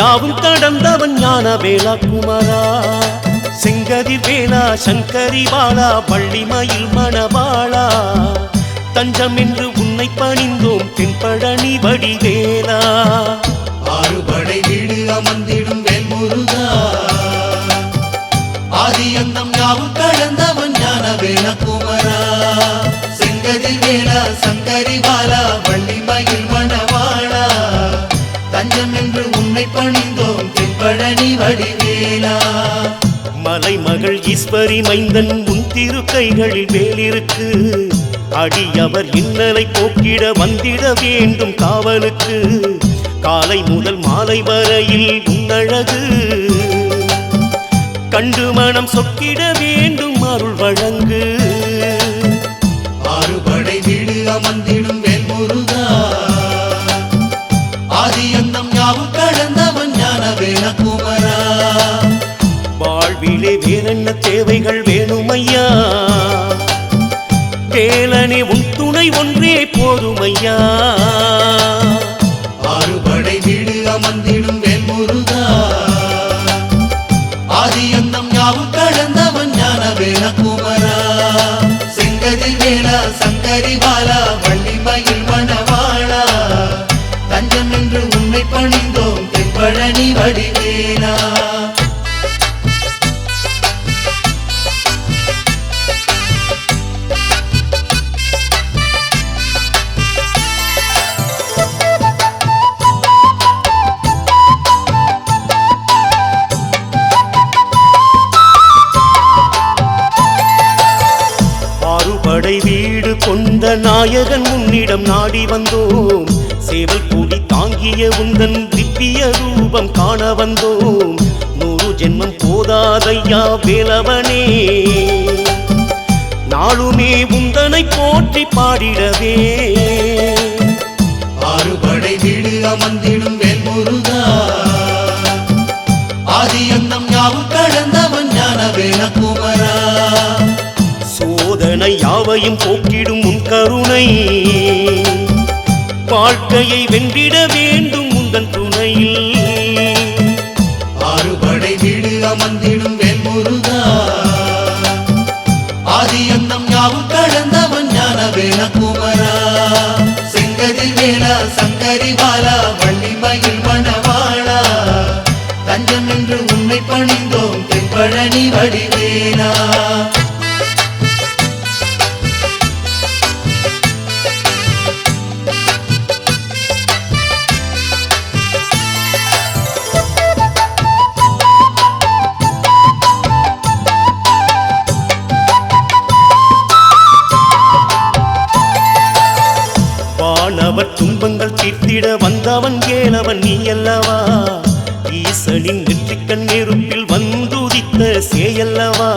யாவும் கடந்தவன் ஞான வேளா குமரா செங்கதி வேளா சங்கரி வாழா பள்ளிமயில் மணவாளா? தஞ்சம் என்று உன்னை பணிந்தோம் தென்பழனி வடிவேலா? ஆறுபடை வீடு அமர்ந்திடும் வேல்முருகா? ஆதியந்தம் யாவும் கடந்தவன் ஞான வேளா குமரா செங்கதி வேளா சங்கரி வாழா பள்ளிமயில் மணவாளா? உன்னை பணிந்தோம் தென்பழனி வடிவேலா. மலைமகள் ஈஸ்வரி மைந்தன் உன் திருக்கைகளில் வேலிருக்கு அடியவர் இன்னலை போக்கிட வந்திட வேண்டும் காவலுக்கு. காலை முதல் மாலை வரையில் உன்னழகு. கண்டு மனம் சொக்கிட வேண்டும் அருள் வழங்கு. ஆறுபடை வீடு அமர்ந்திடும் வாழ்விலே தேவைகள் வேணுமையா? வேலனே உன் துணை ஒன்றே போதுமையா? ஆறுபடை வீடு அமர்ந்திடும் வேல்முருகா. ஆதியந்தம் யாவும் கடந்தவன் ஞான வேலகுமரா செங்கதில் வேலா சங்கரி பாலா வள்ளி மயில் கொண்ட நாயகன் உன்னிடம் நாடி வந்தோம். சேவல் கூடி தாங்கிய உந்தன் திவ்ய ரூபம் காண வந்தோம். நூறு ஜென்மம் போதாதையா வேலவனே. நாளுமே உந்தனை போற்றி பாடிடவே. ஆறுபடை வீடு அமர்ந்திடும் வேல்முருகா. ஆதி அந்தம் யாவும் கடந்தவன் ஞான வேலகுமரா என யாவையும் போக்கிடும் உன் கருணை. வாழ்க்கையை வென்றிட வேண்டும் உந்தன் துணையில். ஆறுபடை வீடு அமர்ந்திடும் வேல்முருகா. ஆதியந்தம் யாவும் கடந்தவன் ஞான வேல குமரா செங்கதில் வேலா சங்கரி பாலா வள்ளி மயில் மணவாளா. தஞ்சம் என்று உண்மை பணிந்தோம் தென்பழனி வடிவேலா. வானவர் துன்பங்கள் தீர்த்திட வந்தவன் ஏனவன் நீ அல்லவா? ஈசனின் நெற்றிக்கண் நெருப்பில் வந்துதித்த சேயல்லவா?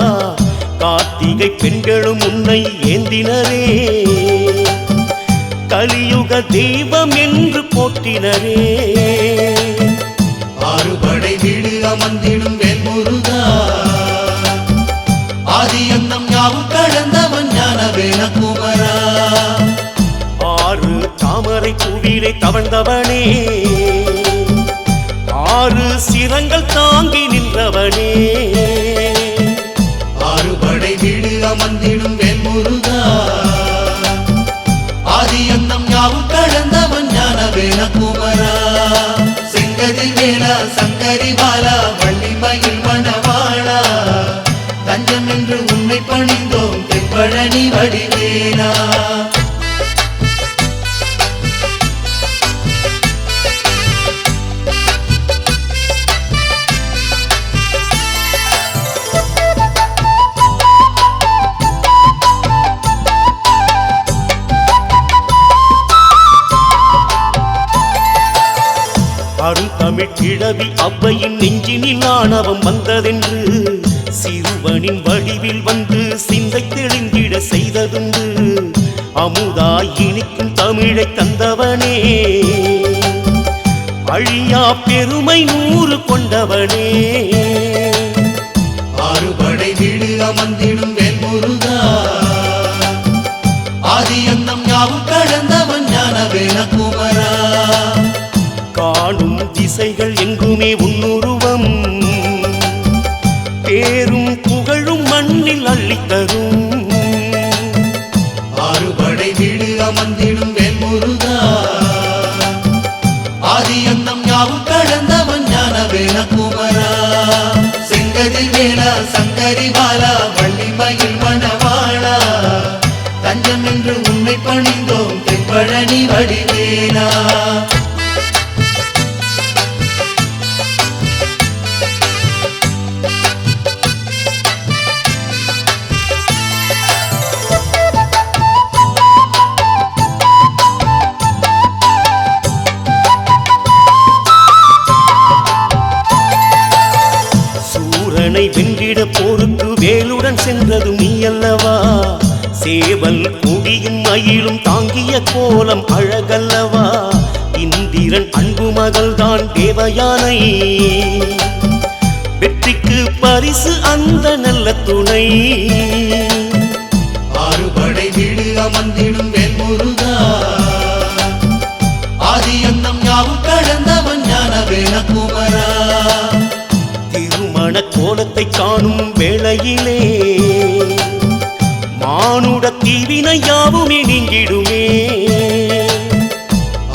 கார்த்திகை பெண்களும் உன்னை ஏந்தினரே. கலியுக தெய்வம் என்று போற்றினரே. ஆறுபடை வீடு அமர்ந்திடும் வேல்முருகா. ஆதியந்தம் யாவும் கடந்தவன் ஞான வேண குமரா. தாமரை பூவிலே தவழ்ந்தவனே. ஆறு சிரங்கள் தாங்கி நின்றவனே. ஆறு படை வீடு அமர்ந்திடும் வேல்முருகா. ஆதியந்தம் யாவும் கடந்தவன் ஞான வேலகுமரா செங்கதி வேலா சங்கரி பாலா வள்ளி மயில் மணவாளா. தஞ்சம் என்று உன்னை பணிந்தோம் தென்பழனி வடிவேலா. அவ்வையின் நெஞ்சினில் ஆணவம் வந்ததென்று சிறுவனின் வடிவில் வந்து சிந்தை தெளிந்திட செய்ததுண்டு. அமுதாய் இனிக்கும் தமிழை தந்தவனே. அழியா பெருமை நூறு கொண்டவனே. ஆறுபடை வீடு அமர்ந்திடும் வேல்முருகா. ஆதியந்தம் யாவும் கடந்தவன் ஞானவேன குமரா காணும் திசைகள் எங்குமே உன்னுருவம் பேரும் புகழும் மண்ணில் அள்ளித்தரும். ஆறுபடை வீடு அமர்ந்திடும் வேல்முருகா. ஆதி அந்தம் யாவும் கடந்தவன் ஞான ஞானவேன குமரா செங்கதில் வேலா சங்கரி பாலா வள்ளி மயில் மணவாளா. தஞ்சம் என்று உன்னை பணிந்தோம் தென்பழனி வடிவேலா. கோலம் அழகல்லவா? இந்திரன் அன்பு மகள்தான் தேவயானை. வெற்றிக்கு பரிசு அந்த நல்ல துணை. ஆறுபடை வீடு அமர்ந்திடும் வேல்முருகா. ஆதி அந்தம் யாவும் கடந்தவன் ஞானவேன குமரா திருமண கோலத்தை காணும் வேளையிலே மானுட தீவினை யாவுமே நீங்கிடுமே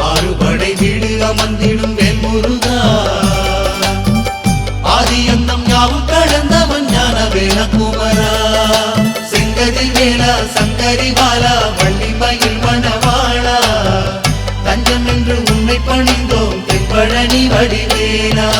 ஆறுபடை வீடு அமர்ந்திடும் வேல்முருகா. ஆதி அந்தம் யாவும் கடந்தவன் ஞான வேல குமரா செங்கதில் வேலா சங்கரி பாலா வள்ளி மயில் மணவாளா. தஞ்சம் என்று உண்மை பணிந்தோம் தென்பழனி வடிவேலா.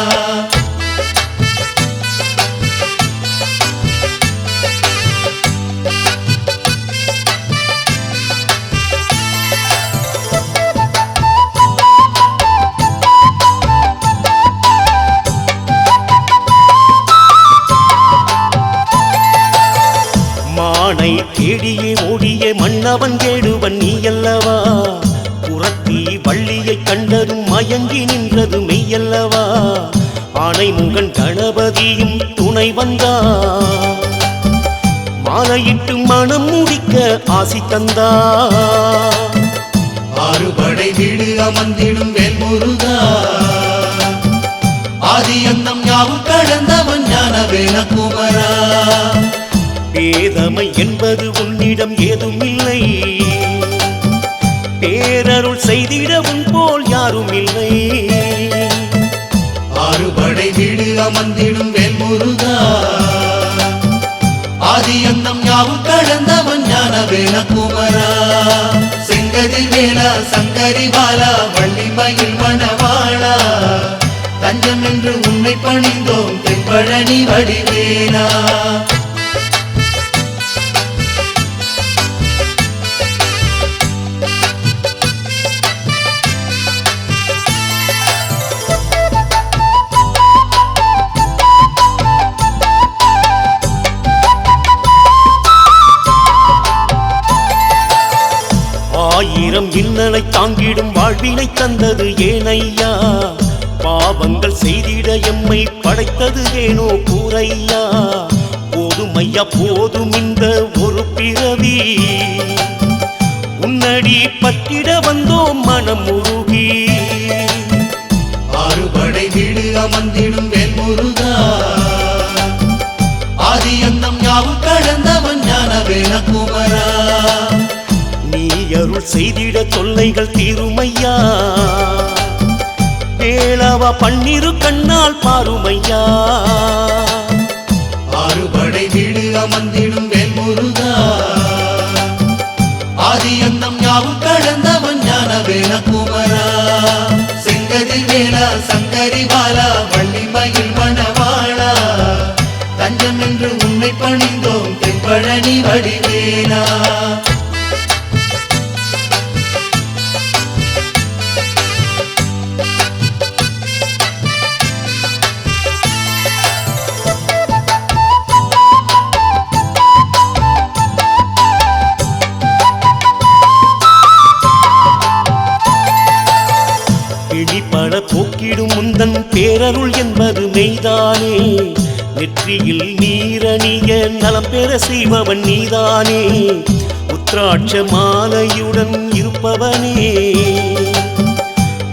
அவன் கேடுவன் நீ அல்லவா புறத்தி வள்ளியை கண்டதும் மயங்கி நின்றது மெய்யல்லவா? ஆனை முகன் கணபதியும் துணை வந்தா? மாலையிட்டு மனம் முடிக்க ஆசி தந்தா? ஆறுபடை வீடு அமர்ந்திடும் வேல்முருகா? ஆதி அந்தம் யாவும் கடந்தவன் ஞான ஞானவேன குமரா பேதமை என்பது உன்னிடம் ஏதும் இல்லை பேரருள் செய்திடவும் போல் யாரும் இல்லை ஆறுபடை வீடு அமர்ந்திடும் வேல்முருகா. ஆதி அந்தம் யாவும் கடந்தவன் ஞான ஞானவேன குமரா செங்கதில் வேலா சங்கரி பாலா வள்ளி மயில் மணவாளா. தஞ்சம் என்று உன்னை பணிந்தோம் தென்பழனி வடிவேலா. ஆயிரம் இன்னலை தாங்கிடும் வாழ்வினை தந்தது ஏனையா. பாவங்கள் செய்திட எம்மை படைத்தது ஏனோ கூறையா. போதும் ஐயா போதும் இந்த ஒரு பிறவி. உன்னடி பற்றிட வந்தோம் மனம் உருகி. ஆறுபடை வீடு அமர்ந்திடும் வேல்முருகா ஆதி அந்தம் யாவும் கடந்தவன் ஞான ஞானவேன குமரா அருள் செய்திட சொல்லைகள் தீருமையா? வேளவா பன்னிரு கண்ணால் பாருமையா? ஆறுபடை வீடு அமர்ந்திடும் வேல்முருகா. ஆதி அந்தம் யாவும் கடந்தவன் ஞான ஞானவேன குமரா செங்கதி வேலா சங்கரி பாலா வள்ளி மயில் மணவாளா. தஞ்சம் என்று உன்னை பணிந்தோம் தென்பழனி வடிவேலா. நெற்றியில் நீரணிய நலம் பெற செய்பவன் நீதானே. உத்ராட்ச மாலையுடன் இருப்பவனே.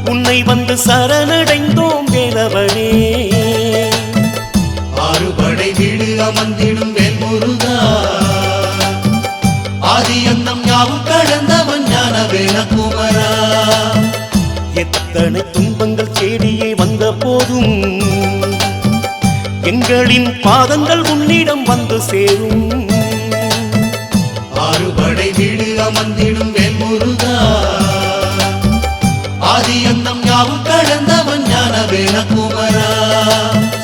உன்னை வந்து சரணடைந்தோம் வேலவனே. ஆறுபடை வீடு அமர்ந்திடும் வேல் முருகா ஆதி அந்தம் யாவும் கடந்தவன் ஞான வேலகுமரா எத்தனை துன்பங்கள் தேடியே வந்த போதும் எங்களின் பாதங்கள் உன்னிடம் வந்து சேரும். ஆறுபடை வீடு அமர்ந்திடும் வேல் ஆதி அந்தம் யாவும் கடந்தவன் ஞான வேல குமரா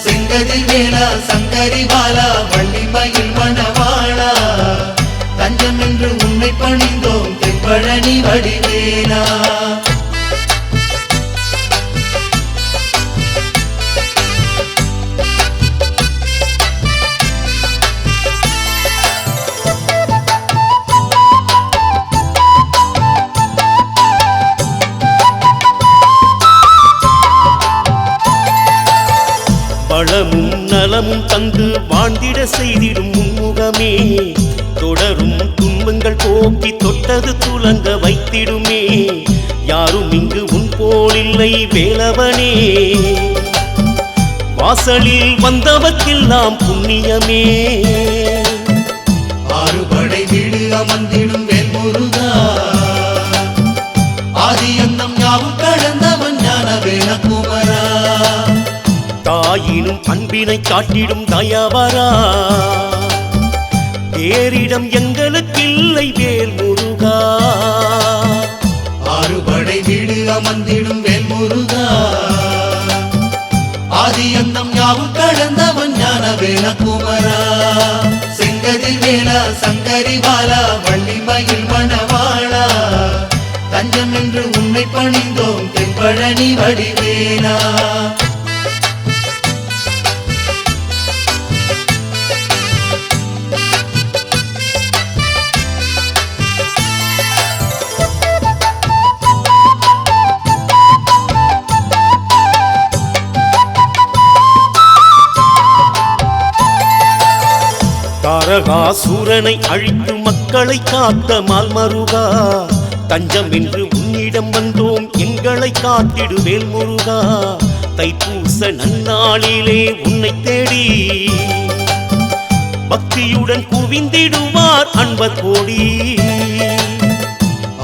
செங்கதில் வேலா சங்கரி பாலா வள்ளி மயில் மணவாளா. தஞ்சம் என்று உன்னை பணிந்தோம் தென்பழனி வடிவேலா. தந்து வாழ்ந்திட செய்திடும் முன்முகமே தொடரும் துன்பங்கள் போக்கி தொட்டது துலங்க வைத்திடுமே. யாரும் இங்கு உன் போலில்லை வேலவனே. வாசலில் வந்தவர்க்கெல்லாம் புண்ணியமே. ஆறுபடை வீடு அமர்ந்திடும் வேல்முருகா. ஆதி அந்தம் யாவும் கடந்தவன் ஞான வேலகுமரா ஆயினும் அன்பினை காட்டிடும் தயவரா? பேரிடம் எங்களுக்கில்லை வேல் முருகா. ஆறுபடை வீடு அமர்ந்திடும் வேல் முருகா. ஆதி அந்தம் யாவும் கடந்தவன் ஞான வேல குமரா. செங்கதில் வேலா சங்கரி பாலா வள்ளி மயில் மணவாளா. தஞ்சம் என்று உன்னை பணிந்தோம் தென்பழனி வடிவேலா. தாரகாசூரனை அழித்து மக்களை காத்த மால்மருகா. தஞ்சம் என்று உன்னிடம் வந்தோம் எங்களை காத்திடுவேல் முருகா தைப்பூச நன்னாளிலே உன்னை தேடி பக்தியுடன் குவிந்திடுவார் அன்பர் கோடி.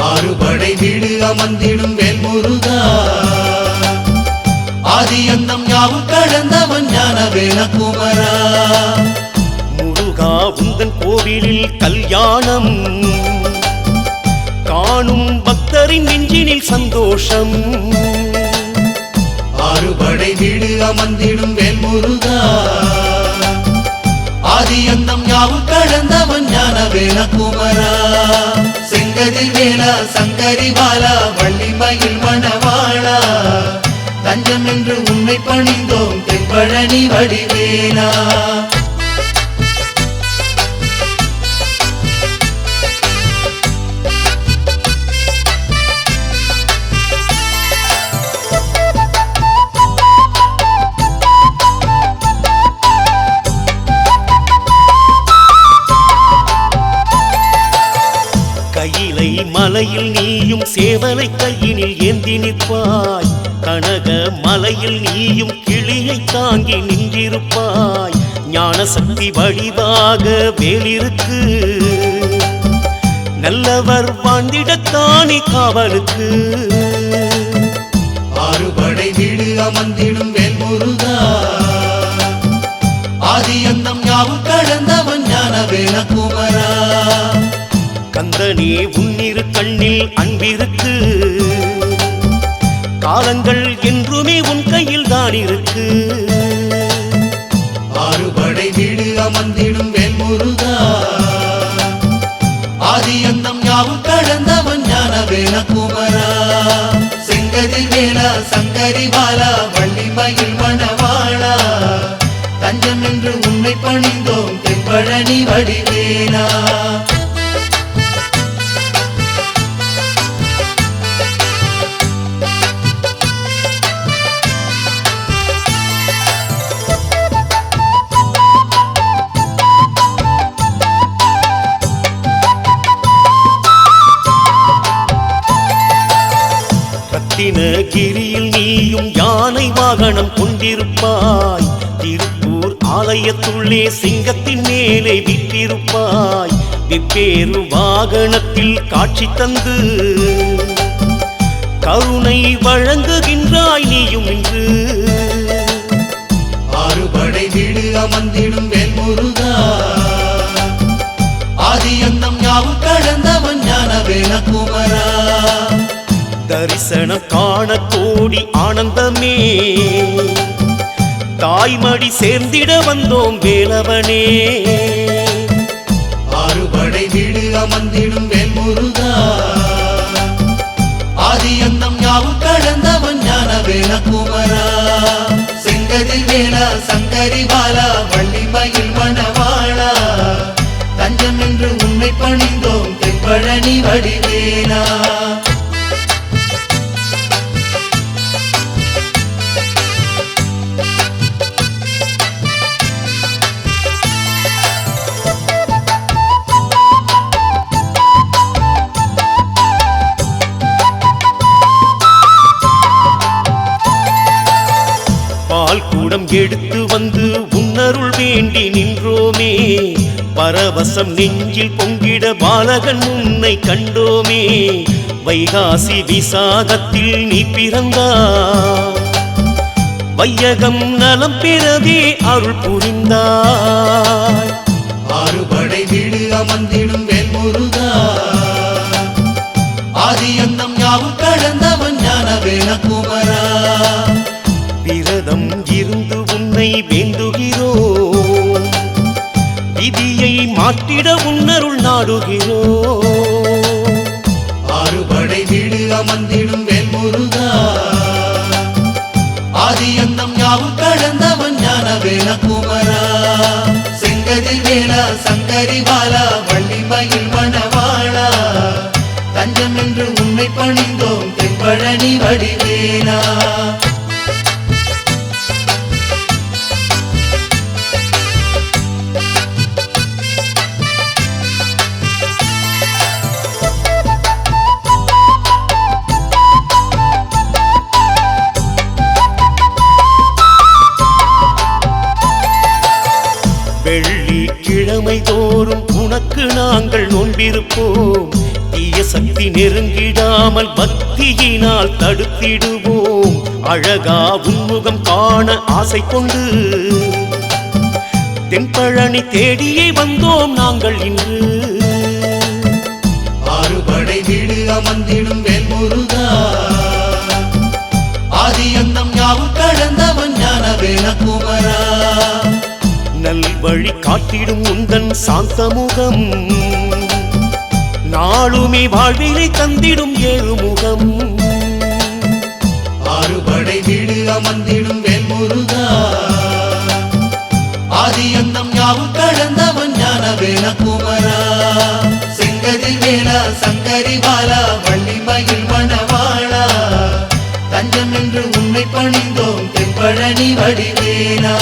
ஆறுபடை வீடு அமர்ந்திடும் வேல்முருகா. ஆதி அந்தம் யாவும் கடந்தவன் ஞான வேலகுமரா முருகா உந்தன் கோவிலில் கல்யாணம். காணும் பக்தரின் நெஞ்சினில் சந்தோஷம். ஆறுபடை வீடு அமர்ந்திடும் வேல் முருகா ஆதி அந்தம் யாவும் கடந்தவன் ஞான வேல குமரா செங்கதில் வேலா சங்கரி பாலா வள்ளி மயில் மணவாளா. தஞ்சம் என்று உண்மை பணிந்தோம் தென்பழனி வடிவேலா. மலையில் நீயும் சேவலை கையினில் ஏந்தி நிற்பாய். கனக மலையில் நீயும் கிளியை தாங்கி நின்றிருப்பாய். ஞான சக்தி வடிவாக வேலிருக்கு. நல்லவர் வாழ்ந்திடத்தானே காவலுக்கு. ஆறுபடை வீடு அமர்ந்திடும் வேல்முருகா. ஆதி அந்தம் யாவும் கடந்தவன் ஞான வேலகுமரா கந்தனே உன்னிரு கண்ணில் அன்பிருக்கு. காலங்கள் என்றுமே உன் கையில் தான் இருக்கு. ஆறுபடை வீடு அமர்ந்திடும் வேல்முருகா. ஆதி அந்தம் யாவும் கடந்தவன் ஞான வேலகுமரா செங்கதி வேலா சங்கரி பாலா வள்ளி மயில் மணவாளா. தஞ்சம் என்று உன்னை பணிந்தோம் தென்பழனி வடிவேலா. யானை கொண்டிருப்பாய். திருப்பூர் ஆலயத்துள்ளே சிங்கத்தின் மேலே விட்டிருப்பாய். வெவ்வேறு வாகனத்தில் காட்சி தந்து கருணை வழங்குகின்றாய் நீயும் இன்று. ஆறுபடை வீடு அமர்ந்திடும் வேல்முருகா. ஆதி அந்தம் யாவும் கடந்தவன் ஞான வேலகுமரா தரிசனம் காண கோடி ஆனந்தமே. தாய்மடி சேர்ந்திட வந்தோம் வேலவனே. ஆறுபடை வீடு அமர்ந்திடும் வேல்முருகா. ஆதி அந்தம் யாவும் கடந்தவன் ஞான வேல குமரா செங்கதில் வேலா சங்கரி பாலா வள்ளி மயில் மணவாளா. தஞ்சம் என்று உன்னை பணிந்தோம் தென்பழனி வடிவேலா. எடுத்து வந்து உன்னருள் வேண்டி நின்றோமே. பரவசம் நெஞ்சில் பொங்கிட பாலகன் உன்னை கண்டோமே. வைகாசி விசாகத்தில் நீ பிறந்தா. வையகம் நலம் பிறவே அருள் புரிந்தாய். ஆறுபடை வீடு அமர்ந்திடும் வேல்முருகா. ஆதி அந்தம் யாவும் கடந்தவன் ஞான வேண குமரா. உன்னை வேண்டுகிறோம். விதியை மாற்றிட உன்னருள் நாடுகிறோம். ஆறுபடை வீடு அமர்ந்திடும் வேல்முருகா. ஆதி அந்தம் யாவும் கடந்தவன் ஞான வேலகுமரா செங்கதில் வேலா சங்கரி பாலா வள்ளி மயில் மணவாளா. தஞ்சம் என்று உன்னை பணிந்தோம் தென்பழனி வடிவேலா. கிழமை உனக்கு நாங்கள் நோன்பிருப்போம் தீய சக்தி நெருங்கிடாமல் பக்தியினால் தடுத்திடுவோம். அழகா உன்முகம் காண ஆசை கொண்டு. தென்பழனி தேடியே வந்தோம் நாங்கள் இன்று. ஆறுபடை வீடு அமர்ந்திடும் வேல்முருகா. ஆதி அந்தம் யாவும் கடந்தவன் ஞான வேலகுமரா நல் வழி காட்டிடும் உந்தன் சாந்தமுகம். நாளுமே வாழ்விலை தந்திடும் ஏழுமுகம் ஆறுபடை வீடு அமர்ந்திடும் வேல்முருகா. ஆதி அந்தம் யாவும் கடந்தவன் ஞான வேல குமரா. செங்கதி வேலா சங்கரி பாலா வள்ளி மயில் மணவாளா. தஞ்சம் என்று உன்னை பணிந்தோம் தென்பழனி வடிவேலா.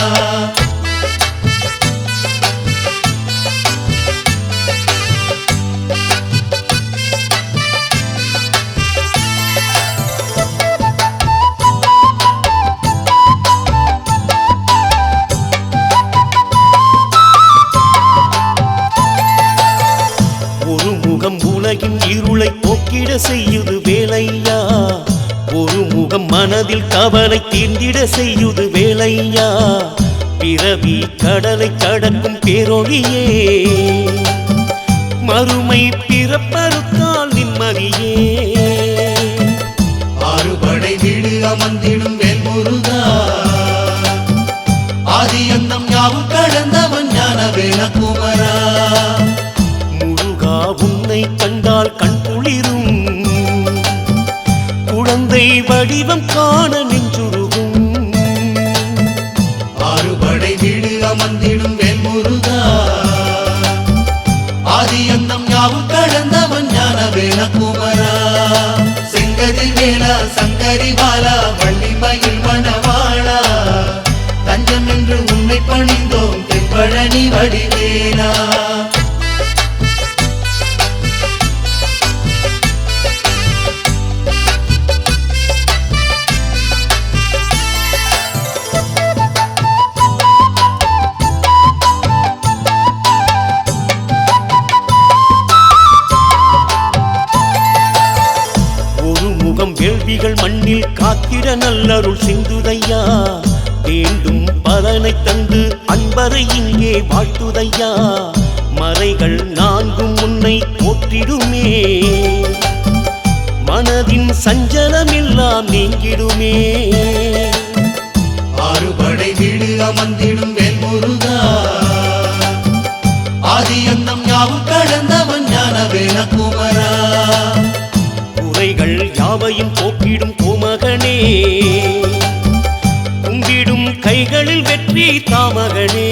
ஒரு மனதில் கவலை தீர்ந்திட செய்யுது வேலையா? பிறவி கடலை கடக்கும் பேரொழியே. மறுமை பிறப்பறுத்தால் நிம்மதியே. ஆறுபடை வீடு அமர்ந்திடும் வேல்முருகா. ஆதி அந்தம் யாவும் கடந்தவன் ஞான வேலகுமரா வடிவம் காண நெஞ்சுருகும் ஆறுபடை வீடு அமர்ந்திடும் வேல்முருகா. ஆதி அந்தம் யாவும் கடந்தவன் ஞான வேலகுமரா செங்கதில் வேலா சங்கரி பாலா வள்ளி மயில் மணவாளா. தஞ்சம் என்று உன்னை பணிந்தோம் தென்பழனி வடிவேலா. நல்லருள் சிந்துதையா? வேண்டும் பலனை தந்து அன்பரை இங்கே வாழ்த்துதையா? மறைகள் நான்கும் உன்னை போற்றிடுமே. மனதின் சஞ்சலமெல்லாம் நீங்கிடுமே. ஆறுபடை வீடு அமர்ந்திடும் வேல் முருகா ஆதி அந்தம் யாவும் கடந்தவன் ஞான வேலகுமரா குறைகள் யாவையும் போக்கிடும் காமகணி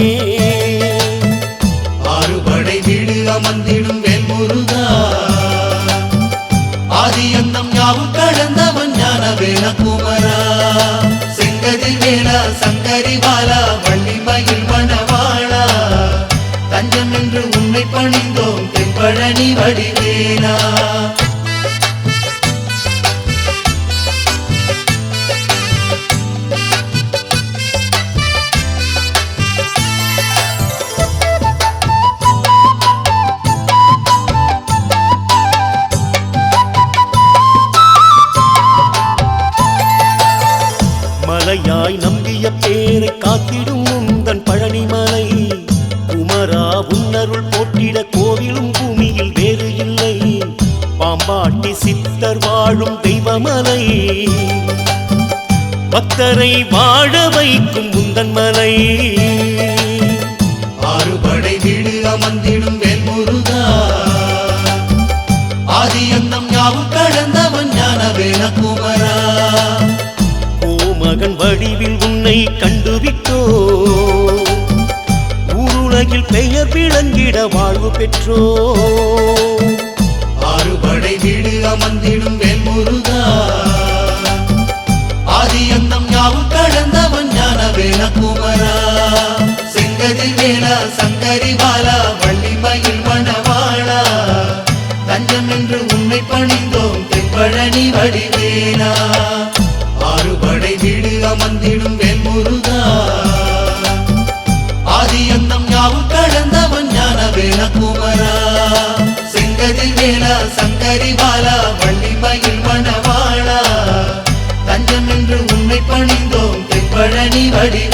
ஆறுபடை வீடு அமர்ந்திடும் வேல் முருகா ஆதி அந்தம் யாவும் கடந்தவன் ஞான வேல குமரா செங்கதில் வேலா சங்கரி வாலா வள்ளி மயில் மணவாளா. தஞ்சம் என்று உன்னை பணிந்தோம் தென்பழனி வடிவேலா. பக்தரை வாழ வைக்கும் உந்தன் மலை. ஆறுபடை வீடு அமர்ந்திடும் வேல் முருகா ஆதி அந்தம் யாவும் கடந்தவன் ஞான வேலகுமரா கோமகன் வடிவில் உன்னை கண்டுவிட்டோ. ஊருலகில் பெயர் விளங்கிட வாழ்வு பெற்றோ. ஆறுபடை வீடு அமர்ந்திடும் வேல் முருகா ஆதி அந்தம் யாவும் கடந்தவன் ஞான வேலகுமரா செங்கதி வேலா சங்கரி பாலா வள்ளி மயில் மணவாளா. தஞ்சம் என்று உண்மை பணிந்தோம் தென்பழனி வடிவேலா. ஆறுபடை வீடு அமர்ந்திடும் வேல்முருகா. ஆதி அந்தம் யாவும் கடந்தவன் ஞான வேலகுமரா செங்கதி வேலா சங்கரி பாலா வள்ளி மயில் மணவாளா. தென்பழனி